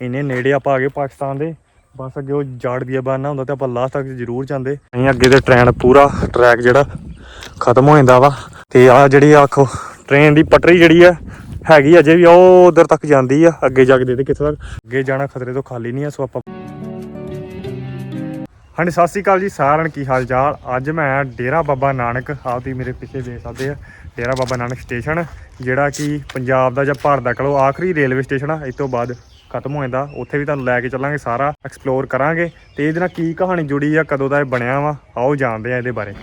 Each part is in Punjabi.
ਇੰਨੇ ਨੇੜੇ ਆਪਾਂ ਆ ਗਏ ਪਾਕਿਸਤਾਨ ਦੇ। ਬਸ ਅੱਗੇ ਉਹ ਜਾੜ ਬੀਆਬਾਨ ਹੁੰਦਾ ਤੇ ਆਪਾਂ ਲਾਸਟ ਤੱਕ ਜ਼ਰੂਰ ਜਾਂਦੇ। ਨਹੀਂ ਅੱਗੇ ਤੇ ਟ੍ਰੇਨ ਪੂਰਾ ਟਰੈਕ ਜਿਹੜਾ ਖਤਮ ਹੋ ਜਾਂਦਾ ਵਾ। ਤੇ ਆ ਜਿਹੜੀ ਆਖੋ ਟ੍ਰੇਨ ਦੀ ਪਟਰੀ ਜਿਹੜੀ ਆ, ਹੈਗੀ ਅਜੇ ਵੀ ਉਹ ਉਧਰ ਤੱਕ ਜਾਂਦੀ ਆ। ਅੱਗੇ ਜਾ ਕੇ ਦੇਖਦੇ ਕਿੱਥੇ ਤੱਕ? ਅੱਗੇ ਜਾਣਾ ਖਤਰੇ ਤੋਂ ਖਾਲੀ ਨਹੀਂ ਆ, ਸੋ ਆਪਾਂ ਹਾਂਜੀ, ਸਤਿ ਸ਼੍ਰੀ ਅਕਾਲ ਜੀ, ਸਾਰਿਆਂ ਨੂੰ ਕੀ ਹਾਲ ਚਾਲ ਅੱਜ ਮੈਂ ਡੇਰਾ ਬਾਬਾ ਨਾਨਕ, ਆਪ ਤੁਸੀਂ ਮੇਰੇ ਪਿੱਛੇ ਦੇਖ ਸਕਦੇ ਆ। ਡੇਰਾ ਬਾਬਾ ਨਾਨਕ ਸਟੇਸ਼ਨ ਜਿਹੜਾ ਕਿ ਪੰਜਾਬ ਦਾ ਜਾਂ ਭਾਰਤ ਦਾ ਕਹੋ ਆਖਰੀ ਰੇਲਵੇ ਸਟੇਸ਼ਨ ਆ, ਇਸ ਤੋਂ ਬਾਅਦ ਖਤਮ ਹੋ ਜਾਂਦਾ। ਉੱਥੇ ਵੀ ਤੁਹਾਨੂੰ ਲੈ ਕੇ ਚੱਲਾਂਗੇ ਸਾਰਾ ਐਕਸਪਲੋਰ ਕਰਾਂਗੇ। ਤੇ ਇਹਦੇ ਨਾਲ ਕੀ ਕਹਾਣੀ ਜੁੜੀ ਆ, ਕਦੋਂ ਦਾ ਇਹ ਬਣਿਆ ਵਾ, ਆਓ ਜਾਣਦੇ ਆ ਇਹਦੇ ਬਾਰੇ।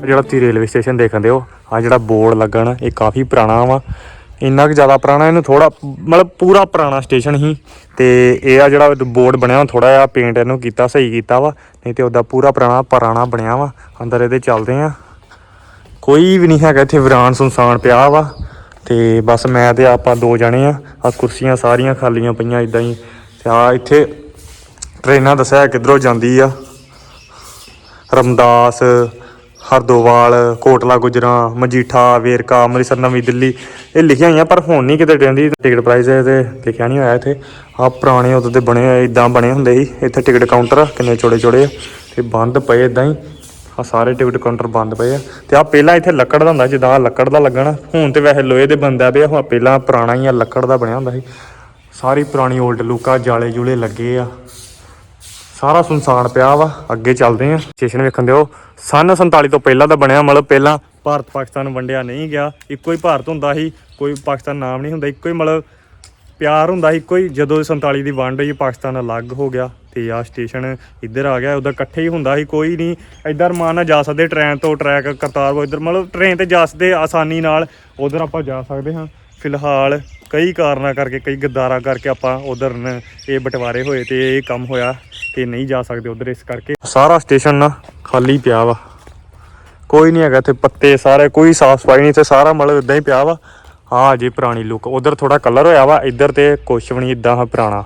ਜਿਹੜਾ ਤੁਸੀਂ ਰੇਲਵੇ ਸਟੇਸ਼ਨ ਦੇਖਣ ਦੇ ਹੋ ਆ ਜਿਹੜਾ ਬੋਰਡ ਲੱਗਣ, ਇਹ ਕਾਫੀ ਪੁਰਾਣਾ ਵਾ। ਇੰਨਾ ਕੁ ਜ਼ਿਆਦਾ ਪੁਰਾਣਾ, ਇਹਨੂੰ ਥੋੜਾ ਮਤਲਬ ਪੂਰਾ ਪੁਰਾਣਾ ਸਟੇਸ਼ਨ ਹੀ। ਤੇ ਇਹ ਆ ਜਿਹੜਾ ਬੋਰਡ ਬਣਿਆ ਥੋੜਾ ਜਿਹਾ ਪੇਂਟ ਇਹਨੂੰ ਕੀਤਾ, ਸਹੀ ਕੀਤਾ ਵਾ। ਨਹੀਂ ਤੇ ਉਹਦਾ ਪੂਰਾ ਪੁਰਾਣਾ ਪੁਰਾਣਾ ਬਣਿਆ ਵਾ। ਅੰਦਰ ਇਹਦੇ ਚੱਲਦੇ ਆ। ਕੋਈ ਵੀ ਨਹੀਂ ਹੈਗਾ ਇੱਥੇ, ਵਿਰਾਨ ਸੁਨਸਾਨ ਪਿਆ ਵਾ। ਤੇ ਬਸ ਮੈਂ ਤੇ ਆਪਾਂ ਦੋ ਜਣੇ ਆ। ਆ ਕੁਰਸੀਆਂ ਸਾਰੀਆਂ ਖਾਲੀਆਂ ਪਈਆਂ ਇਦਾਂ ਹੀ। ਤੇ ਆ ਇੱਥੇ ਟ੍ਰੇਨਾਂ ਦੱਸਿਆ ਕਿੱਧਰੋਂ ਜਾਂਦੀ ਆ? ਰਮਦਾਸ, ਹਰਦੋਵਾਲ, ਕੋਟਲਾ, ਗੁਜਰਾਂ, ਮਜੀਠਾ, ਵੇਰਕਾ, ਅੰਮ੍ਰਿਤਸਰ, ਨਵੀਂ ਦਿੱਲੀ। ਇਹ ਲਿਖੀਆਂ ਹੋਈਆਂ, ਪਰ ਹੁਣ ਨਹੀਂ ਕਿਤੇ ਟ੍ਰੇਨ ਦੀ ਟਿਕਟ ਪ੍ਰਾਈਸ ਤੇ ਲਿਖਿਆ ਨਹੀਂ ਹੋਇਆ ਇੱਥੇ। ਆ ਪੁਰਾਣੇ ਉਦੋਂ ਦੇ ਬਣੇ ਹੋਏ ਇਦਾਂ ਬਣੇ ਹੁੰਦੇ ਸੀ। ਇੱਥੇ ਟਿਕਟ ਕਾਊਂਟਰ ਕਿੰਨੇ ਚੋੜੇ ਚੋੜੇ ਆ। ਤੇ ਬੰਦ ਪਏ ਇਦਾਂ ਹੀ। ਆ ਸਾਰੇ ਟਿਕਟ ਕਾਊਂਟਰ ਬੰਦ ਪਏ ਆ। ਤੇ ਆ ਪਹਿਲਾਂ ਇੱਥੇ ਲੱਕੜ ਦਾ ਹੁੰਦਾ ਜਿੱਦਾਂ ਆਹ ਲੱਕੜ ਦਾ ਲੱਗਣਾ, ਹੁਣ ਤੇ ਵੈਸੇ ਲੋਹੇ ਦੇ ਬੰਦਾ ਪਿਆ ਹੁਣ ਪਹਿਲਾਂ ਪੁਰਾਣਾ ਹੀ ਆ ਲੱਕੜ ਦਾ ਬਣਿਆ ਹੁੰਦਾ ਸੀ। ਸਾਰੀ ਪੁਰਾਣੀ 올ਡ ਲੁੱਕਾ ਜਾਲੇ ਜੂਲੇ ਲੱਗੇ ਆ। ਸਾਰਾ ਸੁਨਸਾਨ ਪਿਆ ਵਾ, ਅੱਗੇ ਚੱਲਦੇ ਆ। ਸਟੇਸ਼ਨ ਵੇਖਣ ਦਿਓ, ਸਨ 47 ਤੋਂ ਪਹਿਲਾਂ ਦਾ ਬਣਿਆ, ਮਤਲਬ ਪਹਿਲਾਂ ਭਾਰਤ ਪਾਕਿਸਤਾਨ ਵੰਡਿਆ ਨਹੀਂ ਗਿਆ। ਇੱਕੋ ਹੀ ਭਾਰਤ ਹੁੰਦਾ ਸੀ, ਕੋਈ ਪਾਕਿਸਤਾਨ ਨਾਮ ਨਹੀਂ ਹੁੰਦਾ, ਇੱਕੋ ਹੀ ਮਤਲਬ ਪਿਆਰ ਹੁੰਦਾ ਸੀ ਇੱਕੋ ਹੀ, ਜਦੋਂ 47 ਦੀ ਵੰਡ ਹੋਈ, ਪਾਕਿਸਤਾਨ ਅਲੱਗ ਹੋ ਗਿਆ ਤੇ ਆ ਸਟੇਸ਼ਨ ਇੱਧਰ ਆ ਗਿਆ ਉਧਰ ਇਕੱਠੇ ਹੀ ਹੁੰਦਾ ਸੀ, ਕੋਈ ਨਹੀਂ, ਇੱਧਰ ਮਾਨ ਨਾਲ ਜਾ ਸਕਦੇ ਟ੍ਰੇਨ ਤੋਂ ਟਰੈਕ ਕਰਤਾਰਪੁਰ ਇੱਧਰ, ਮਤਲਬ ਟ੍ਰੇਨ ਤੇ ਜਾ ਸਕਦੇ ਆਸਾਨੀ ਨਾਲ, ਉਧਰ ਆਪਾਂ ਜਾ ਸਕਦੇ ਹਾਂ। ਫਿਲਹਾਲ ਕਈ ਕਾਰਨਾਂ ਕਰਕੇ, ਕਈ ਗੱਦਾਰਾਂ ਕਰਕੇ ਆਪਾਂ ਉਧਰ ਇਹ ਬਟਵਾਰੇ ਹੋਏ ਤੇ ਇਹ ਕੰਮ ਹੋਇਆ ਕਿ ਨਹੀਂ ਜਾ ਸਕਦੇ ਉਧਰ ਇਸ ਕਰਕੇ। ਸਾਰਾ ਸਟੇਸ਼ਨ ਨਾ ਖਾਲੀ ਪਿਆ ਵਾ। ਕੋਈ ਨਹੀਂ ਹੈਗਾ ਇੱਥੇ ਪੱਤੇ ਸਾਰੇ, ਕੋਈ ਸਾਫ਼ ਸਫ਼ਾਈ ਨਹੀਂ ਤੇ ਸਾਰਾ ਮਤਲਬ ਇਦਾਂ ਹੀ ਪਿਆ ਵਾ। ਆ ਜੀ ਪੁਰਾਣੀ ਲੁੱਕ ਉਧਰ ਥੋੜਾ ਕਲਰ ਹੋਇਆ ਵਾ, ਇੱਧਰ ਤੇ ਕੁਛ ਵੀ ਨਹੀਂ ਇਦਾਂ ਪੁਰਾਣਾ।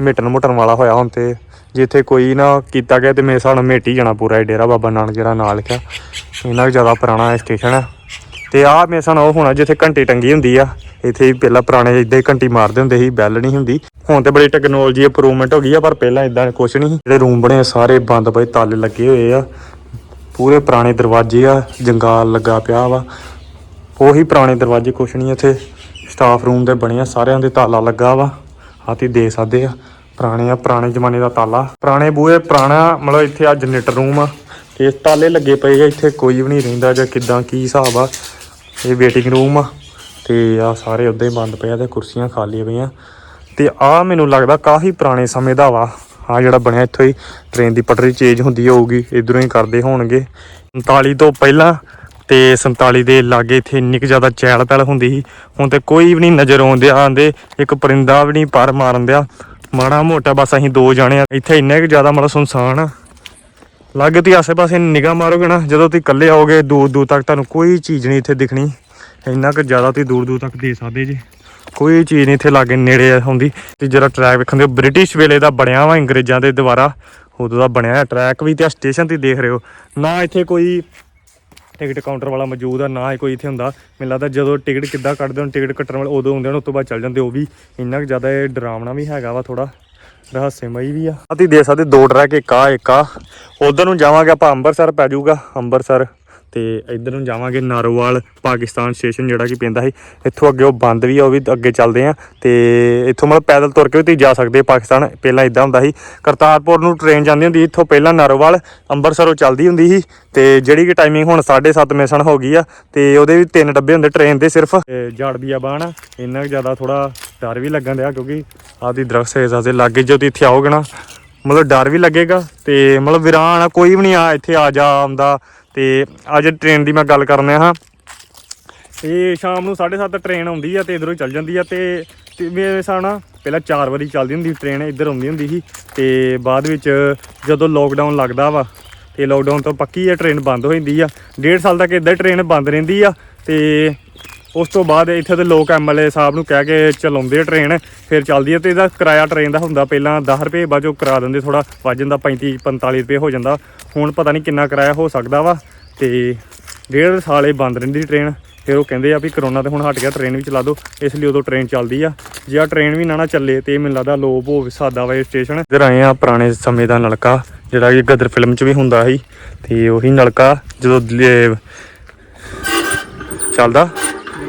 ਮਿਟਣ ਮੁਟਣ ਵਾਲਾ ਹੋਇਆ ਹੁਣ ਤੇ, ਜਿੱਥੇ ਕੋਈ ਨਾ ਕੀਤਾ ਗਿਆ ਤੇ ਮੇਰੇ ਸਾਨੂੰ ਨਾਲ ਮੇਟ ਹੀ ਜਾਣਾ ਪੂਰਾ ਇਹ ਡੇਰਾ ਬਾਬਾ ਨਾਨਕ ਜਿਹੜਾ ਨਾਲ ਲਿਖਿਆ ਇੰਨਾ ਕੁ ਜ਼ਿਆਦਾ ਪੁਰਾਣਾ ਸਟੇਸ਼ਨ ਹੈ ਤੇ ਆਹ ਮੇਰੇ ਸਾਨੂੰ ਉਹ ਹੋਣਾ ਜਿੱਥੇ ਘੰਟੀ ਟੰਗੀ ਹੁੰਦੀ ਆ, ਇੱਥੇ ਹੀ ਪਹਿਲਾਂ ਪੁਰਾਣੇ ਇਦਾਂ ਹੀ ਘੰਟੀ ਮਾਰਦੇ ਹੁੰਦੇ ਸੀ, ਬੈਲ ਨਹੀਂ ਹੁੰਦੀ। ਹੁਣ ਤੇ ਬੜੀ ਟੈਕਨੋਲੋਜੀ ਇੰਪਰੂਵਮੈਂਟ ਹੋ ਗਈ ਆ, ਪਰ ਪਹਿਲਾਂ ਇਦਾਂ ਕੁਝ ਨਹੀਂ ਜਿਹੜੇ ਰੂਮ ਬਣੇ ਸਾਰੇ ਬੰਦ ਪਏ, ਤਾਲੇ ਲੱਗੇ ਹੋਏ ਆ। ਪੂਰੇ ਪੁਰਾਣੇ ਦਰਵਾਜ਼ੇ ਆ, ਜੰਗਾਲ ਲੱਗਾ ਪਿਆ ਵਾ। ਉਹੀ ਪੁਰਾਣੇ ਦਰਵਾਜ਼ੇ ਕੁਛ ਨਹੀਂ, ਇੱਥੇ ਸਟਾਫ ਰੂਮ ਦੇ ਬਣੇ ਆ, ਸਾਰਿਆਂ ਦੇ ਤਾਲਾ ਲੱਗਾ ਵਾ। ਆਤੀ ਦੇ ਸਕਦੇ ਆ। ਪੁਰਾਣੇ ਆ, ਪੁਰਾਣੇ ਜ਼ਮਾਨੇ ਦਾ ਤਾਲਾ। ਪੁਰਾਣੇ ਬੂਹੇ, ਪੁਰਾਣਾ ਮਤਲਬ ਇੱਥੇ ਆ ਜਨਰੇਟਰ ਰੂਮ ਆ। ਤੇ ਤਾਲੇ ਲੱਗੇ ਪਏ ਆ, ਇੱਥੇ ਕੋਈ ਵੀ ਨਹੀਂ ਰਹਿੰਦਾ ਜਾਂ ਕਿਦਾਂ, ਕੀ ਹਿਸਾਬ ਆ। ਇਹ ਵੇਟਿੰਗ ਰੂਮ ਆ। ਤੇ ਆ ਸਾਰੇ ਉੱਦਾਂ ਹੀ ਬੰਦ ਪਏ ਆ ਤੇ ਕੁਰਸੀਆਂ ਖਾਲੀ ਪਈਆਂ। ਤੇ ਆ ਮੈਨੂੰ ਲੱਗਦਾ ਕਾਫੀ ਪੁਰਾਣੇ ਸਮੇਂ ਦਾ ਵਾ। ਆ ਜਿਹੜਾ ਬਣਿਆ ਇੱਥੋਂ ਹੀ ਟ੍ਰੇਨ ਦੀ ਪਟਰੀ ਚੇਂਜ ਹੁੰਦੀ ਹੋਊਗੀ, ਇਧਰੋਂ ਹੀ ਕਰਦੇ ਹੋਣਗੇ। 39 ਤੋਂ ਪਹਿਲਾਂ ਤੇ 47 ਦੇ ਲਾਗੇ ਇੱਥੇ ਇੰਨੀ ਕੁ ਜ਼ਿਆਦਾ ਚਹਿਲ ਪਹਿਲ ਹੁੰਦੀ ਸੀ। ਹੁਣ ਤੇ ਕੋਈ ਵੀ ਨਹੀਂ ਨਜ਼ਰ ਆਉਂਦੇ, ਆਂਦੇ, ਇੱਕ ਪਰਿੰਦਾ ਵੀ ਨਹੀਂ ਪਰ ਮਾਰਨ ਦਿਆ। ਮਾੜਾ ਮੋਟਾ ਬਸ ਅਸੀਂ ਦੋ ਜਾਣੇ ਆ। ਇੱਥੇ ਇੰਨੇ ਕੁ ਜ਼ਿਆਦਾ ਮਤਲਬ ਸੁਨਸਾਨ ਆ। ਲਾਗੇ ਤੁਸੀਂ ਆਸੇ-ਪਾਸੇ ਨਿਗਾਹ ਮਾਰੋਗੇ ਨਾ, ਜਦੋਂ ਤੁਸੀਂ ਇਕੱਲੇ ਆਓਗੇ ਦੂਰ ਦੂਰ ਤੱਕ ਤੁਹਾਨੂੰ ਕੋਈ ਚੀਜ਼ ਨਹੀਂ ਇੱਥੇ ਦਿਖਣੀ। ਇੰਨਾ ਕੁ ਜ਼ਿਆਦਾ ਤੁਸੀਂ ਦੂਰ ਦੂਰ ਤੱਕ ਦੇ ਸਕਦੇ ਜੀ। ਕੋਈ ਚੀਜ਼ ਨਹੀਂ ਇੱਥੇ ਲਾਗੇ ਨੇੜੇ ਹੁੰਦੀ। ਤੇ ਜਿਹੜਾ ਟਰੈਕ ਵੇਖਣ ਦੇ ਬ੍ਰਿਟਿਸ਼ ਵੇਲੇ ਦਾ ਬਣਿਆ ਵਾ ਅੰਗਰੇਜ਼ਾਂ ਦੇ ਦੁਆਰਾ। ਉਦੋਂ ਦਾ ਬਣਿਆ ਟਰੈਕ ਵੀ ਤੇ ਸਟੇਸ਼ਨ ਤੇ ਦੇਖ ਰਹੇ ਹੋ। ਨਾ ਇੱਥੇ ਕੋਈ ਟਿਕਟ ਕਾਊਂਟਰ ਵਾਲਾ ਮੌਜੂਦ ਆ, ਨਾ ਹੀ ਕੋਈ ਇੱਥੇ ਹੁੰਦਾ। ਮੈਨੂੰ ਲੱਗਦਾ ਜਦੋਂ ਟਿਕਟ ਕਿੱਦਾਂ ਕੱਢਦੇ ਹੋਣ ਟਿਕਟ ਕੱਟਣ ਵਾਲੇ ਉਦੋਂ ਹੁੰਦੇ ਹਨ ਉਸ ਤੋਂ ਬਾਅਦ ਚੱਲ ਜਾਂਦੇ ਉਹ ਵੀ ਇੰਨਾ ਕੁ ਜ਼ਿਆਦਾ ਇਹ ਡਰਾਵਣਾ ਵੀ ਹੈਗਾ ਵਾ ਥੋੜਾ ਰਹੱਸਮਈ ਵੀ ਆ। ਅਸੀਂ ਦੇ ਸਕਦੇ ਦੋ ਟਰੈਕ, ਇੱਕ ਆ ਇੱਕ ਆ। ਉਧਰ ਨੂੰ ਜਾਵਾਂਗੇ ਆਪਾਂ, ਅੰਮ੍ਰਿਤਸਰ ਪੈ ਜਾਊਗਾ, ਅੰਮ੍ਰਿਤਸਰ। ਤੇ ਇੱਧਰ ਨੂੰ ਜਾਵਾਂਗੇ ਨਾਰੋਵਾਲ ਪਾਕਿਸਤਾਨ ਸਟੇਸ਼ਨ ਜਿਹੜਾ ਕਿ ਪੈਂਦਾ ਸੀ। ਇੱਥੋਂ ਅੱਗੇ ਉਹ ਬੰਦ ਵੀ ਆ ਉਹ ਵੀ ਅੱਗੇ ਚੱਲਦੇ ਆ। ਤੇ ਇੱਥੋਂ ਮਤਲਬ ਪੈਦਲ ਤੁਰ ਕੇ ਵੀ ਤੁਸੀਂ ਜਾ ਸਕਦੇ ਪਾਕਿਸਤਾਨ। ਪਹਿਲਾਂ ਇਦਾਂ ਹੁੰਦਾ ਸੀ ਕਰਤਾਰਪੁਰ ਨੂੰ ਟ੍ਰੇਨ ਜਾਂਦੀ ਹੁੰਦੀ ਸੀ, ਇੱਥੋਂ ਪਹਿਲਾਂ ਨਾਰੋਵਾਲ ਅੰਮ੍ਰਿਤਸਰੋਂ ਚੱਲਦੀ ਹੁੰਦੀ ਸੀ। ਤੇ ਜਿਹੜੀ ਕਿ ਟਾਈਮਿੰਗ ਹੁਣ 7:30 ਮਿਸਣ ਹੋ ਗਈ ਆ ਤੇ ਉਹਦੇ ਵੀ ਤਿੰਨ ਡੱਬੇ ਹੁੰਦੇ ਟ੍ਰੇਨ ਦੇ ਸਿਰਫ। ਜਾੜ ਵੀ ਆ ਬਾਣ ਆ ਇੰਨਾ ਕੁ ਜ਼ਿਆਦਾ ਥੋੜਾ ਡਰ ਵੀ ਲੱਗਣ ਦਿਆ ਕਿਉਂਕਿ ਆਦੀ ਦਰਖਤ ਹੈ ਦੇ ਲਾਗੇ ਜਦੋਂ ਇੱਥੇ ਆਓਗੇ ਨਾ ਮਤਲਬ ਡਰ ਵੀ ਲੱਗੇਗਾ। ਤੇ ਮਤਲਬ ਵਿਰਾਨ ਆ ਕੋਈ ਵੀ ਨਹੀਂ ਆ ਇੱਥੇ ਆ ਜਾ ਆਉਂਦਾ। ਤੇ ਅੱਜ ਟ੍ਰੇਨ ਦੀ ਮੈਂ ਗੱਲ ਕਰਨੇ ਹਾਂ। ਇਹ ਸ਼ਾਮ ਨੂੰ 7:30 ਟ੍ਰੇਨ ਆਉਂਦੀ ਆ ਤੇ ਇਧਰੋਂ ਚੱਲ ਜਾਂਦੀ ਆ ਤੇ ਮੇਰੇ ਹਿਸਾਬ ਨਾਲ ਪਹਿਲਾਂ 4 ਵਾਰੀ ਚੱਲਦੀ ਹੁੰਦੀ ਟ੍ਰੇਨ ਇੱਧਰ ਆਉਂਦੀ ਹੁੰਦੀ ਸੀ ਤੇ ਬਾਅਦ ਵਿੱਚ ਜਦੋਂ ਲੋਕਡਾਊਨ ਲੱਗਦਾ ਵਾ ਤੇ ਲੋਕਡਾਊਨ ਤੋਂ ਪੱਕੀ ਇਹ ਟ੍ਰੇਨ ਬੰਦ ਹੋ ਜਾਂਦੀ ਆ। ਡੇਢ ਸਾਲ ਤੱਕ ਇਦਾਂ ਟ੍ਰੇਨ ਬੰਦ ਰਹਿੰਦੀ ਆ ਤੇ ਉਸ ਤੋਂ ਬਾਅਦ ਇੱਥੇ ਦੇ ਲੋਕ ਐਮਐਲਏ ਸਾਹਿਬ ਨੂੰ ਕਹਿ ਕੇ ਚਲਾਉਂਦੇ ਆ ਟ੍ਰੇਨ ਫਿਰ ਚੱਲਦੀ ਹੈ ਤੇ ਇਹਦਾ ਕਿਰਾਇਆ ਟ੍ਰੇਨ ਦਾ ਹੁੰਦਾ, ਪਹਿਲਾਂ 10 ਰੁਪਏ ਬਾਅਦ ਚੋਂ ਕਰਾ ਦਿੰਦੇ ਥੋੜਾ ਵੱਜ ਜਾਂਦਾ 35 45 ਰੁਪਏ ਹੋ ਜਾਂਦਾ। ਹੁਣ ਪਤਾ ਨਹੀਂ ਕਿੰਨਾ ਕਿਰਾਇਆ ਹੋ ਸਕਦਾ ਵਾ ਤੇ ਡੇਢ ਸਾਲ ਇਹ ਬੰਦ ਰਹਿੰਦੀ ਟ੍ਰੇਨ ਫਿਰ ਉਹ ਕਹਿੰਦੇ ਆ ਵੀ ਕਰੋਨਾ ਤੇ ਹੁਣ ਹਟ ਗਿਆ ਟ੍ਰੇਨ ਵੀ ਚਲਾ ਦਿਓ ਇਸ ਲਈ ਉਦੋਂ ਟ੍ਰੇਨ ਚੱਲਦੀ ਆ। ਜੇ ਆ ਟ੍ਰੇਨ ਵੀ ਨਾ ਨਾ ਚੱਲੇ ਤੇ ਮੈਨੂੰ ਲੱਗਦਾ ਲੋਪ ਹੋ ਸਾਦਾ ਵਾ ਸਟੇਸ਼ਨ ਇੱਧਰ ਆਏ ਆ ਪੁਰਾਣੇ ਸਮੇਂ ਦਾ ਨਲਕਾ, ਜਿਹੜਾ ਕਿ ਗਦਰ ਫਿਲਮ 'ਚ ਵੀ ਹੁੰਦਾ ਸੀ, ਤੇ ਉਹੀ ਨਲਕਾ ਜਦੋਂ ਚੱਲਦਾ।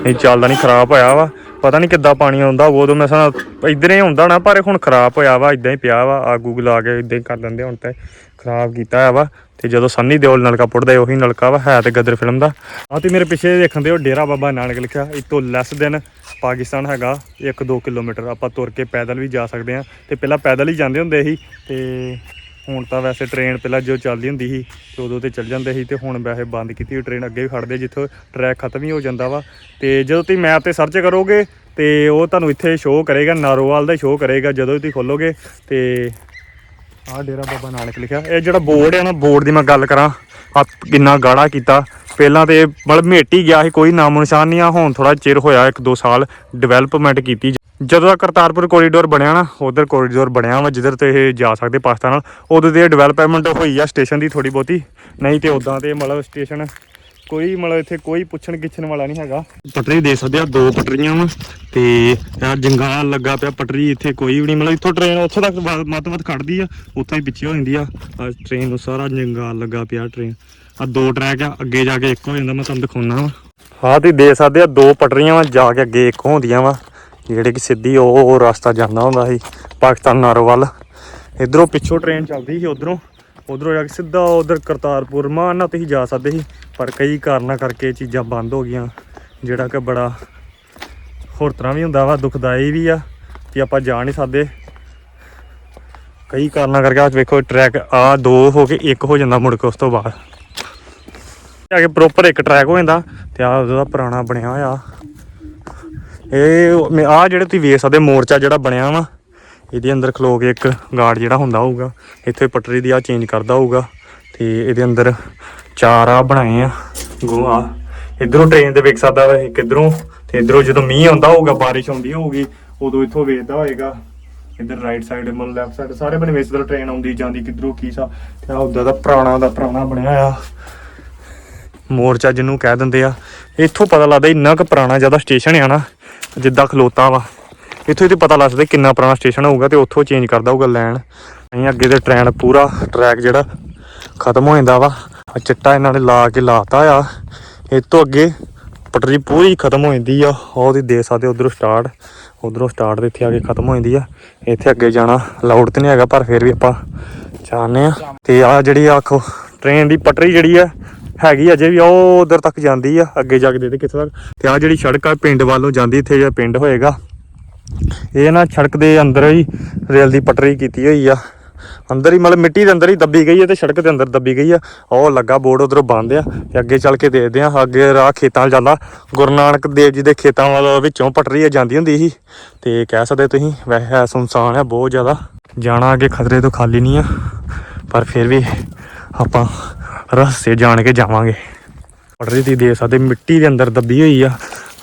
ਨਹੀਂ ਚੱਲਦਾ ਨਹੀਂ ਖਰਾਬ ਹੋਇਆ ਵਾ। ਪਤਾ ਨਹੀਂ ਕਿੱਦਾਂ ਪਾਣੀ ਆਉਂਦਾ, ਉਹ ਉਦੋਂ ਮੈਂ ਸਾਂ ਇੱਧਰ ਹੀ ਹੁੰਦਾ ਨਾ, ਪਰ ਹੁਣ ਖਰਾਬ ਹੋਇਆ ਵਾ, ਇਦਾਂ ਹੀ ਪਿਆ ਵਾ ਆ ਗੂਗਲ ਆ ਕੇ ਇਦਾਂ ਹੀ ਕਰ ਦਿੰਦੇ ਹੁਣ ਤੇ। ਖਰਾਬ ਕੀਤਾ ਹੋਇਆ ਵਾ, ਤੇ ਜਦੋਂ ਸੰਨੀ ਦਿਓਲ ਨਲਕਾ ਪੁੱਟਦਾ, ਉਹੀ ਨਲਕਾ ਵਾ, ਹੈ ਤੇ ਗਦਰ ਫਿਲਮ ਦਾ। ਆ ਤੇ ਮੇਰੇ ਪਿੱਛੇ ਦੇਖਣ ਦੇ ਉਹ ਡੇਰਾ ਬਾਬਾ ਨਾਨਕ ਲਿਖਿਆ ਇਸ ਤੋਂ ਲੈਸ ਦਿਨ ਪਾਕਿਸਤਾਨ ਹੈਗਾ 1-2 ਕਿਲੋਮੀਟਰ। ਆਪਾਂ ਤੁਰ ਕੇ ਪੈਦਲ ਵੀ ਜਾ ਸਕਦੇ ਆ, ਤੇ ਪਹਿਲਾਂ ਪੈਦਲ ਹੀ ਜਾਂਦੇ ਹੁੰਦੇ ਸੀ, ਤੇ ਹੁਣ ਤਾਂ ਵੈਸੇ ਟ੍ਰੇਨ ਪਹਿਲਾਂ ਜੋ ਚੱਲਦੀ ਹੁੰਦੀ ਸੀ, ਤੇ ਉਦੋਂ ਤੇ ਚੱਲ ਜਾਂਦੇ ਸੀ ਤੇ ਹੁਣ ਵੈਸੇ ਬੰਦ ਕੀਤੀ ਹੋਈ ਟ੍ਰੇਨ ਅੱਗੇ ਵੀ ਖੜਦੇ ਜਿੱਥੋਂ ਟਰੈਕ ਖਤਮ ਹੀ ਹੋ ਜਾਂਦਾ ਵਾ। ਤੇ ਜਦੋਂ ਤੁਸੀਂ ਮੈਪ ਤੇ ਸਰਚ ਕਰੋਗੇ, ਤੇ ਉਹ ਤੁਹਾਨੂੰ ਇੱਥੇ ਸ਼ੋਅ ਕਰੇਗਾ, ਨਾਰੋਵਾਲ ਦਾ ਸ਼ੋਅ ਕਰੇਗਾ, ਜਦੋਂ ਤੁਸੀਂ ਖੋਲੋਗੇ, ਤੇ ਆਹ ਡੇਰਾ ਬਾਬਾ ਨਾਨਕ ਲਿਖਿਆ, ਇਹ ਜਿਹੜਾ ਬੋਰਡ ਹੈ ਨਾ ਬੋਰਡ ਦੀ ਮੈਂ ਗੱਲ ਕਰਾਂ ਆ ਕਿੰਨਾ ਗਾੜਾ ਕੀਤਾ। ਪਹਿਲਾਂ ਤੇ ਮਤਲਬ ਮੇਟੀ ਗਿਆ ਸੀ, ਕੋਈ ਨਾਮੋ ਨਿਸ਼ਾਨ ਨਹੀਂ ਆ, ਹੁਣ ਥੋੜਾ ਚਿਰ ਹੋਇਆ, ਇੱਕ ਦੋ ਸਾਲ ਡਿਵੈਲਪਮੈਂਟ ਕੀਤੀ ਜਦੋਂ ਦਾ ਕਰਤਾਰਪੁਰ ਕੋਰੀਡੋਰ ਬਣਿਆ ਨਾ, ਉਧਰ ਕੋਰੀਡੋਰ ਬਣਿਆ ਵਾ, ਜਿੱਧਰ ਤੇ ਇਹ ਜਾ ਸਕਦੇ ਪਾਕਿਸਤਾਨ ਨਾਲ, ਉਦੋਂ ਦੀ ਡਿਵੈਲਪਮੈਂਟ ਹੋਈ ਆ ਸਟੇਸ਼ਨ ਦੀ ਥੋੜੀ ਬਹੁਤੀ। ਨਹੀਂ ਤੇ ਉਦਾਂ ਤੇ ਮਤਲਬ ਸਟੇਸ਼ਨ ਕੋਈ ਮਤਲਬ ਇੱਥੇ ਕੋਈ ਪੁੱਛਣ ਗਿੱਛਣ ਵਾਲਾ ਨਹੀਂ ਹੈਗਾ। ਪਟਰੀ ਦੇ ਸਕਦੇ ਆ, ਦੋ ਪਟਰੀਆਂ ਵਾ, ਤੇ ਯਾਰ ਜੰਗਾਲ ਲੱਗਾ ਪਿਆ ਪਟਰੀ, ਇੱਥੇ ਕੋਈ ਵੀ ਨਹੀਂ, ਮਤਲਬ ਇੱਥੋਂ ਟ੍ਰੇਨ ਉੱਥੋਂ ਤੱਕ ਮੱਤ ਮੱਤ ਖੜਦੀ ਆ, ਉੱਥੋਂ ਹੀ ਪਿੱਛੇ ਹੋ ਜਾਂਦੀ ਆ। ਆਹ ਟ੍ਰੇਨ ਨੂੰ ਸਾਰਾ ਜੰਗਾਲ ਲੱਗਾ ਪਿਆ ਟ੍ਰੇਨ ਆ ਦੋ ਟਰੈਕ ਆ, ਅੱਗੇ ਜਾ ਕੇ ਇੱਕ ਹੋ ਜਾਂਦਾ, ਮੈਂ ਤੁਹਾਨੂੰ ਦਿਖਾਉਣਾ ਵਾ। ਹਾਂ ਤੁਸੀਂ ਦੇ ਸਕਦੇ ਆ, ਦੋ ਪਟਰੀਆਂ ਵਾ, ਜਾ ਕੇ ਅੱਗੇ ਇੱਕ ਹੁੰਦੀਆਂ ਵਾ। ਜਿਹੜੇ ਕਿ ਸਿੱਧੀ ਉਹ ਰਸਤਾ ਜਾਂਦਾ ਹੁੰਦਾ ਸੀ, ਪਾਕਿਸਤਾਨ ਨਾਰੋ ਵੱਲ ਇਧਰੋਂ ਪਿੱਛੋਂ ਟ੍ਰੇਨ ਚੱਲਦੀ ਸੀ ਉਧਰੋਂ। ਉਧਰੋਂ ਜਾ ਕੇ ਸਿੱਧਾ ਉਧਰ ਕਰਤਾਰਪੁਰ ਮਾਨ ਨਾਲ ਤੁਸੀਂ ਜਾ ਸਕਦੇ ਸੀ, ਪਰ ਕਈ ਕਾਰਨਾਂ ਕਰਕੇ ਇਹ ਚੀਜ਼ਾਂ ਬੰਦ ਹੋ ਗਈਆਂ, ਜਿਹੜਾ ਕਿ ਬੜਾ ਹੋਰ ਤਰ੍ਹਾਂ ਵੀ ਹੁੰਦਾ ਵਾ, ਦੁਖਦਾਈ ਵੀ ਆ ਕਿ ਆਪਾਂ ਜਾ ਨਹੀਂ ਸਕਦੇ। ਕਈ ਕਾਰਨਾਂ ਕਰਕੇ ਆ ਵੇਖੋ ਟਰੈਕ ਆ ਦੋ ਹੋ ਕੇ ਇੱਕ ਹੋ ਜਾਂਦਾ ਮੁੜ ਕੇ ਉਸ ਤੋਂ ਬਾਅਦ। ਜਾ ਕੇ ਪ੍ਰੋਪਰ ਇੱਕ ਟਰੈਕ ਹੋ ਜਾਂਦਾ, ਤੇ ਆ ਉਹਦਾ ਪੁਰਾਣਾ ਬਣਿਆ ਹੋਇਆ। ਇਹ ਆ ਜਿਹੜੇ ਤੁਸੀਂ ਵੇਖ ਸਕਦੇ ਮੋਰਚਾ ਜਿਹੜਾ ਬਣਿਆ ਵਾ, ਇਹਦੇ ਅੰਦਰ ਖਲੋ ਕੇ ਇੱਕ ਗਾਰਡ ਜਿਹੜਾ ਹੁੰਦਾ ਹੋਊਗਾ, ਇੱਥੇ ਪਟਰੀ ਦੀ ਆ ਚੇਂਜ ਕਰਦਾ ਹੋਊਗਾ, ਤੇ ਇਹਦੇ ਅੰਦਰ ਚਾਰ ਆ ਬਣਾਏ ਆ ਗੋਆ ਇਧਰੋਂ ਟ੍ਰੇਨ ਦੇ ਵੇਖ ਸਕਦਾ ਵਾ ਇੱਕ ਇਧਰੋਂ, ਤੇ ਇਧਰੋਂ ਜਦੋਂ ਮੀਂਹ ਆਉਂਦਾ ਹੋਊਗਾ, ਬਾਰਿਸ਼ ਆਉਂਦੀ ਹੋਊਗੀ, ਉਦੋਂ ਇੱਥੋਂ ਵੇਖਦਾ ਹੋਏਗਾ। ਇਧਰ ਰਾਈਟ ਸਾਈਡ ਮਨ ਲੈਫਟ ਸਾਈਡ ਸਾਰੇ ਬਣੇ ਵੇਚ ਜਦੋਂ ਟ੍ਰੇਨ ਆਉਂਦੀ ਜਾਂਦੀ, ਕਿਧਰੋਂ ਕੀ ਸਾ ਤੇ ਆ ਉਦਾਂ ਦਾ ਪੁਰਾਣਾ ਦਾ ਪੁਰਾਣਾ ਬਣਿਆ ਆ ਮੋਰਚਾ ਜਿਹਨੂੰ ਕਹਿ ਦਿੰਦੇ ਆ। ਇੱਥੋਂ ਪਤਾ ਲੱਗਦਾ ਇੰਨਾ ਕੁ ਪੁਰਾਣਾ ਜ਼ਿਆਦਾ ਸਟੇਸ਼ਨ ਆ ਨਾ, ਜਿੱਦਾਂ ਖਲੋਤਾ ਵਾ। ਇੱਥੋਂ ਤੇ ਪਤਾ ਲੱਗਦਾ ਕਿੰਨਾ ਪੁਰਾਣਾ ਸਟੇਸ਼ਨ ਹੋਊਗਾ ਤੇ ਉੱਥੋਂ ਚੇਂਜ ਕਰਦਾ ਹੋਊਗਾ ਲੈਣ। ਨਹੀਂ, ਅੱਗੇ ਦੇ ਟ੍ਰੈਨ ਪੂਰਾ ਟਰੈਕ ਜਿਹੜਾ ਖਤਮ ਹੋ ਜਾਂਦਾ ਵਾ। ਆ ਚਿੱਟਾ ਇਹਨਾਂ ਨੇ ਲਾ ਕੇ ਲਾਤਾ ਆ। ਇਹ ਤੋਂ ਅੱਗੇ ਪਟਰੀ ਪੂਰੀ ਖਤਮ ਹੋ ਜਾਂਦੀ ਆ। ਉਹ ਉਹਦੀ ਦੇ ਸਕਦੇ ਉਧਰੋਂ ਸਟਾਰਟ ਉਧਰੋਂ ਸਟਾਰਟ ਤੇ ਇੱਥੇ ਆ ਕੇ ਖਤਮ ਹੋ ਜਾਂਦੀ ਆ। ਇੱਥੇ ਅੱਗੇ ਜਾਣਾ ਲਾਊਡ ਤੇ ਨਹੀਂ ਹੈਗਾ, ਪਰ ਫਿਰ ਵੀ ਆਪਾਂ ਚਾਹਨੇ ਆ। ਤੇ ਆ ਜਿਹੜੀ ਆਖੋ ਟ੍ਰੇਨ ਦੀ ਪਟਰੀ ਜਿਹੜੀ ਆ ਹੈਗੀ ਅਜੇ ਵੀ ਉਹ ਉਧਰ ਤੱਕ ਜਾਂਦੀ ਆ, ਅੱਗੇ ਜਾ ਕੇ ਦੇ ਕਿੱਥੇ ਤੱਕ। ਤੇ ਆ ਜਿਹੜੀ ਸੜਕ ਆ, ਪਿੰਡ ਵੱਲੋਂ ਜਾਂਦੀ, ਇੱਥੇ ਜਿਹੜਾ ਪਿੰਡ ਹੋਏਗਾ। ਇਹ ਨਾ ਸੜਕ ਦੇ ਅੰਦਰ ਹੀ ਰੇਲ ਦੀ ਪਟਰੀ ਕੀਤੀ ਹੋਈ ਆ। ਅੰਦਰ ਹੀ ਮਤਲਬ ਮਿੱਟੀ ਦੇ ਅੰਦਰ ਹੀ ਦੱਬੀ ਗਈ ਹੈ ਤੇ ਸੜਕ ਦੇ ਅੰਦਰ ਦੱਬੀ ਗਈ ਆ। ਉਹ ਲੱਗਾ ਬੋਰਡ ਉਧਰੋਂ ਬੰਦ ਆ ਤੇ ਅੱਗੇ ਚੱਲ ਕੇ ਦੇਖਦੇ ਆ, ਅੱਗੇ ਰਾਹ ਖੇਤਾਂ ਵੱਲ ਜਾਂਦਾ। ਗੁਰੂ ਨਾਨਕ ਦੇਵ ਜੀ ਦੇ ਖੇਤਾਂ ਵੱਲ ਵਿੱਚੋਂ ਪਟਰੀ ਜਾਂਦੀ ਹੁੰਦੀ ਸੀ। ਤੇ ਕਹਿ ਸਕਦੇ ਤੁਸੀਂ, ਵੈਸੇ ਸੁਨਸਾਨ ਆ ਬਹੁਤ ਜ਼ਿਆਦਾ। ਜਾਣਾ ਅੱਗੇ ਖਤਰੇ ਤੋਂ ਖਾਲੀ ਨਹੀਂ ਆ, ਪਰ ਫਿਰ ਵੀ ਆਪਾਂ ਰਸਤੇ ਜਾਣ ਕੇ ਜਾਵਾਂਗੇ। ਪਟਰੀ ਦੀ ਦੇ ਸਕਦੇ, ਮਿੱਟੀ ਦੇ ਅੰਦਰ ਦੱਬੀ ਹੋਈ ਆ।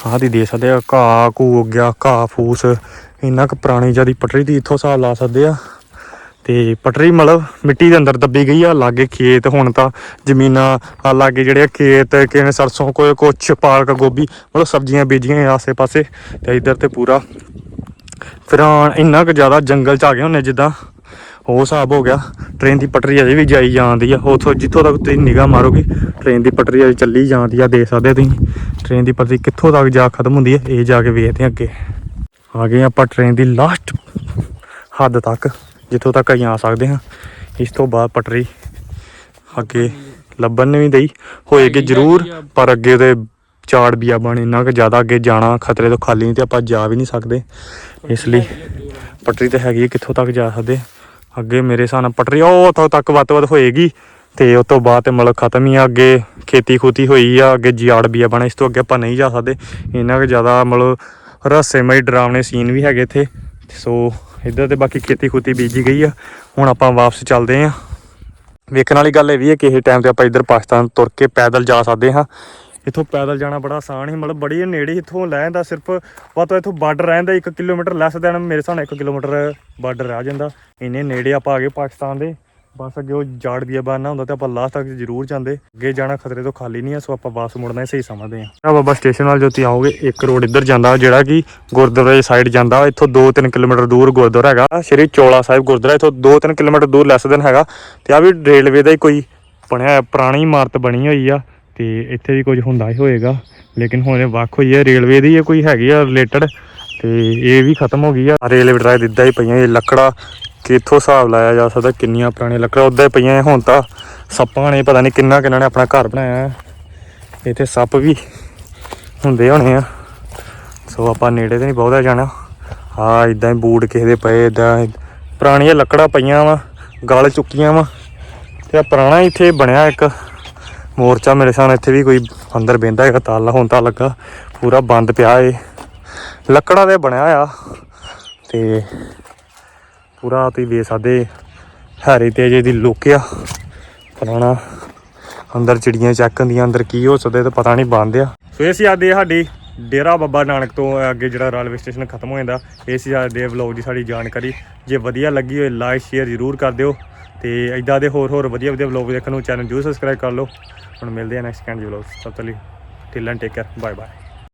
ਆਹ ਦੀ ਦੇ ਸਕਦੇ ਆ, ਘਾਹ ਘੂ ਹੋ ਗਿਆ, ਘਾਹ ਫੂਸ। ਇੰਨਾ ਕੁ ਪੁਰਾਣੀ ਜਿਆਦੀ ਪਟਰੀ ਦੀ ਇੱਥੋਂ ਹਿਸਾਬ ਲਾ ਸਕਦੇ ਆ। ਤੇ ਪਟਰੀ ਮਤਲਬ ਮਿੱਟੀ ਦੇ ਅੰਦਰ ਦੱਬੀ ਗਈ ਆ, ਲਾਗੇ ਖੇਤ ਹੁਣ ਤਾਂ ਜ਼ਮੀਨਾਂ ਆ ਲਾਗੇ ਜਿਹੜੇ ਆ ਖੇਤ ਕਿਵੇਂ ਸਰਸੋਂ ਕੋਈ ਕੁਛ ਪਾਲਕ, ਗੋਭੀ, ਮਤਲਬ ਸਬਜ਼ੀਆਂ ਬੀਜੀਆਂ ਆਸੇ ਪਾਸੇ ਤੇ ਇੱਧਰ ਤੇ ਪੂਰਾ ਫਿਰ ਹੁਣ ਇੰਨਾ ਕੁ ਜ਼ਿਆਦਾ ਜੰਗਲ ਚ ਆ ਗਏ ਹੁੰਨੇ ਜਿੱਦਾਂ। ਉਹ ਹਿਸਾਬ ਹੋ ਗਿਆ। ਟ੍ਰੇਨ ਦੀ ਪਟਰੀ ਅਜੇ ਵੀ ਜਾਈ ਜਾਂਦੀ ਆ। ਉਥੋਂ ਜਿੱਥੋਂ ਤੱਕ ਤੁਸੀਂ ਨਿਗਾਹ ਮਾਰੋਗੇ ਟ੍ਰੇਨ ਦੀ ਪਟਰੀ ਅਜੇ ਚੱਲੀ ਜਾਂਦੀ ਆ, ਦੇਖ ਸਕਦੇ ਤੁਸੀਂ। ਟ੍ਰੇਨ ਦੀ ਪਟਰੀ ਕਿੱਥੋਂ ਤੱਕ ਜਾ ਖਤਮ ਹੁੰਦੀ ਹੈ ਇਹ ਜਾ ਕੇ ਵੇਖਦੇ ਹਾਂ ਅੱਗੇ। ਆ ਗਏ ਆਪਾਂ ਟ੍ਰੇਨ ਦੀ ਲਾਸਟ ਹੱਦ ਤੱਕ, ਜਿੱਥੋਂ ਤੱਕ ਅਸੀਂ ਆ ਸਕਦੇ ਹਾਂ। ਇਸ ਤੋਂ ਬਾਅਦ ਪਟਰੀ ਅੱਗੇ ਲੱਭਣ ਨਹੀਂ ਦਈ। ਹੋਏਗੀ ਜ਼ਰੂਰ, ਪਰ ਅੱਗੇ ਦੇ ਚਾੜ ਬਣ ਇੰਨਾ ਕਿ ਜ਼ਿਆਦਾ ਅੱਗੇ ਜਾਣਾ ਖਤਰੇ ਤੋਂ ਖਾਲੀ ਨਹੀਂ ਤੇ ਆਪਾਂ ਜਾ ਵੀ ਨਹੀਂ ਸਕਦੇ। ਇਸ ਲਈ ਪਟਰੀ ਤੇ ਹੈਗੀ ਹੈ ਕਿੱਥੋਂ ਤੱਕ ਜਾ ਸਕਦੇ ਅੱਗੇ ਮੇਰੇ ਹਿਸਾਬ ਨਾਲ ਪਟਰੀ, ਉਹ ਉੱਥੋਂ ਤੱਕ ਵੱਧ ਤੋਂ ਵੱਧ ਹੋਏਗੀ। ਤੇ ਉਸ ਤੋਂ ਬਾਅਦ ਤੇ ਮਤਲਬ ਖਤਮ ਹੀ ਆ, ਅੱਗੇ ਖੇਤੀ ਖੂਤੀ ਹੋਈ ਆ, ਅੱਗੇ ਜਿਆੜ ਵੀ ਆ ਬਣਾ, ਇਸ ਤੋਂ ਅੱਗੇ ਆਪਾਂ ਨਹੀਂ ਜਾ ਸਕਦੇ। ਇੰਨਾ ਕਿ ਜ਼ਿਆਦਾ ਮਤਲਬ ਰਹੱਸਮਈ, ਡਰਾਵਣੇ ਸੀਨ ਵੀ ਹੈਗੇ ਇੱਥੇ। ਸੋ ਇੱਧਰ ਤੇ ਬਾਕੀ ਖੇਤੀ ਖੂਤੀ ਬੀਜੀ ਗਈ ਆ। ਹੁਣ ਆਪਾਂ ਵਾਪਸ ਚੱਲਦੇ ਆਂ। ਵੇਖਣ ਵਾਲੀ ਗੱਲ ਇਹ ਵੀ ਹੈ ਕਿ ਇਹ ਟਾਈਮ ਤੇ ਆਪਾਂ ਇੱਧਰ ਪਾਕਿਸਤਾਨ ਤੁਰ ਕੇ ਪੈਦਲ ਜਾ ਸਕਦੇ ਹਾਂ। ਇੱਥੋਂ ਪੈਦਲ ਜਾਣਾ ਬੜਾ ਆਸਾਨ ਹੀ ਮਤਲਬ ਬੜੀ ਨੇੜੇ ਇੱਥੋਂ ਲੈ ਜਾਂਦਾ ਸਿਰਫ ਵਾ ਤੋਂ ਇੱਥੋਂ ਬਾਰਡਰ ਰਹਿੰਦਾ 1 ਕਿਲੋਮੀਟਰ ਲੈਸ ਦੇਣ ਮੇਰੇ ਹਿਸਾਬ ਨਾਲ 1 ਕਿਲੋਮੀਟਰ ਬਾਰਡਰ ਰਹਿ ਜਾਂਦਾ। ਇੰਨੇ ਨੇੜੇ ਆਪਾਂ ਆ ਗਏ ਪਾਕਿਸਤਾਨ ਦੇ, ਬਸ ਅੱਗੇ ਉਹ ਜਾੜ ਦੀ ਬਾਨਾ ਹੁੰਦਾ ਤੇ ਆਪਾਂ ਲਾਸਟ ਤੱਕ ਜ਼ਰੂਰ ਜਾਂਦੇ। ਅੱਗੇ ਜਾਣਾ ਖਤਰੇ ਤੋਂ ਖਾਲੀ ਨਹੀਂ ਹੈ ਸੋ ਆਪਾਂ ਵਾਪਸ ਮੁੜਨਾ ਹੀ ਸਹੀ ਸਮਝਦੇ ਆ ਆ ਬਾਬਾ ਸਟੇਸ਼ਨ ਵੱਲ ਜੋ ਤੁਸੀਂ ਆਓਗੇ, ਇੱਕ ਰੋਡ ਇੱਧਰ ਜਾਂਦਾ, ਜਿਹੜਾ ਕਿ ਗੁਰਦੁਆਰੇ ਦੀ ਸਾਈਡ ਜਾਂਦਾ, ਇੱਥੋਂ 2-3 ਕਿਲੋਮੀਟਰ ਦੂਰ ਗੁਰਦੁਆਰਾ ਹੈਗਾ ਸ਼੍ਰੀ ਚੋਲਾ ਸਾਹਿਬ ਗੁਰਦੁਆਰਾ, ਇੱਥੋਂ 2-3 ਕਿਲੋਮੀਟਰ ਦੂਰ ਲੈਸ ਦਿਨ ਹੈਗਾ, ਤੇ ਆ ਵੀ ਰੇਲਵੇ ਦਾ ਹੀ ਕੋਈ ਬਣਿਆ ਪੁਰਾਣੀ ਇਮਾਰਤ ਬਣੀ ਹੋਈ ਆ। ਤੇ ਇੱਥੇ ਵੀ ਕੁਝ ਹੁੰਦਾ ਹੀ ਹੋਏਗਾ। ਲੇਕਿਨ ਹੁਣ ਇਹ ਵੱਖ ਹੋਈ ਹੈ, ਰੇਲਵੇ ਦੀ ਇਹ ਕੋਈ ਹੈਗੀ ਆ ਰਿਲੇਟਡ ਤੇ ਇਹ ਵੀ ਖਤਮ ਹੋ ਗਈ ਆ। ਰੇਲਵੇ ਟਰੈਕ ਦਿੱਦਾ ਹੀ ਪਈਆਂ, ਇਹ ਲੱਕੜਾ ਕਿੱਥੋਂ ਹਿਸਾਬ ਲਾਇਆ ਜਾ ਸਕਦਾ, ਕਿੰਨੀਆਂ ਪੁਰਾਣੀਆਂ ਲੱਕੜਾਂ ਉੱਦਾਂ ਹੀ ਪਈਆਂ ਹੁਣ ਤਾਂ। ਸੱਪਾਂ ਨੇ ਪਤਾ ਨਹੀਂ ਕਿੰਨਾ ਕਿੰਨਾ ਨੇ ਆਪਣਾ ਘਰ ਬਣਾਇਆ ਹੈ। ਇੱਥੇ ਸੱਪ ਵੀ ਹੁੰਦੇ ਹੋਣੇ ਆ। ਸੋ ਆਪਾਂ ਨੇੜੇ ਤੇ ਨਹੀਂ ਬਹੁਤਾ ਜਾਣਾ। ਹਾਂ ਇਦਾਂ ਹੀ ਬੂਟ ਕਿਸੇ ਦੇ ਪਏ, ਇਦਾਂ ਪੁਰਾਣੀਆਂ ਲੱਕੜਾਂ ਪਈਆਂ ਵਾ, ਗਲ ਚੁੱਕੀਆਂ ਵਾ। ਤੇ ਪੁਰਾਣਾ ਇੱਥੇ ਬਣਿਆ ਇੱਕ। ਮੋਰਚਾ ਮੇਰੇ ਸਾਹਮਣੇ ਇੱਥੇ ਵੀ ਕੋਈ ਅੰਦਰ ਬਹਿੰਦਾ ਹੈਗਾ ਤਾਲਾ, ਹੁਣ ਤਾਂ ਲੱਗਾ। ਪੂਰਾ ਬੰਦ ਪਿਆ ਏ। ਲੱਕੜਾਂ ਦੇ ਬਣਿਆ ਆ। ਤੇ ਪੂਰਾ ਤੁਸੀਂ ਵੇਖ ਸਕਦੇ ਹੈਰੀਟੇਜ ਦੀ ਲੁੱਕ ਆ। ਪੁਰਾਣਾ ਅੰਦਰ ਚਿੜੀਆਂ ਚੱਕ ਹੁੰਦੀਆਂ, ਅੰਦਰ ਕੀ ਹੋ ਸਕਦਾ ਇਹ ਪਤਾ ਨਹੀਂ ਬੰਦ ਆ। ਸੋ ਇਹ ਸੀ ਅੱਜ ਦੀ ਸਾਡੀ ਡੇਰਾ ਬੱਬਾ ਨਾਨਕ ਤੋਂ ਅੱਗੇ ਜਿਹੜਾ ਰੇਲਵੇ ਸਟੇਸ਼ਨ ਖਤਮ ਹੋ ਜਾਂਦਾ। ਇਹ ਸੀ ਅੱਜ ਦੇ ਵਲੌਗ ਦੀ ਸਾਡੀ ਜਾਣਕਾਰੀ। ਜੇ ਵਧੀਆ ਲੱਗੀ ਹੋਏ ਲਾਈਕ ਸ਼ੇਅਰ ਜ਼ਰੂਰ ਕਰ ਦਿਓ। ਤੇ ਇਦਾਂ ਦੇ ਹੋਰ ਹੋਰ ਵਧੀਆ ਵਧੀਆ ਵਲੌਗ ਦੇਖਣ ਨੂੰ ਚੈਨਲ ਜਰੂਰ ਸਬਸਕ੍ਰਾਈਬ ਕਰ ਲਓ। ਹੁਣ ਮਿਲਦੇ ਆ ਨੈਕਸਟ ਕੈਂਡ ਵਲੌਗ ਤਬ ਤੱਕ ਲਈ till end take care bye bye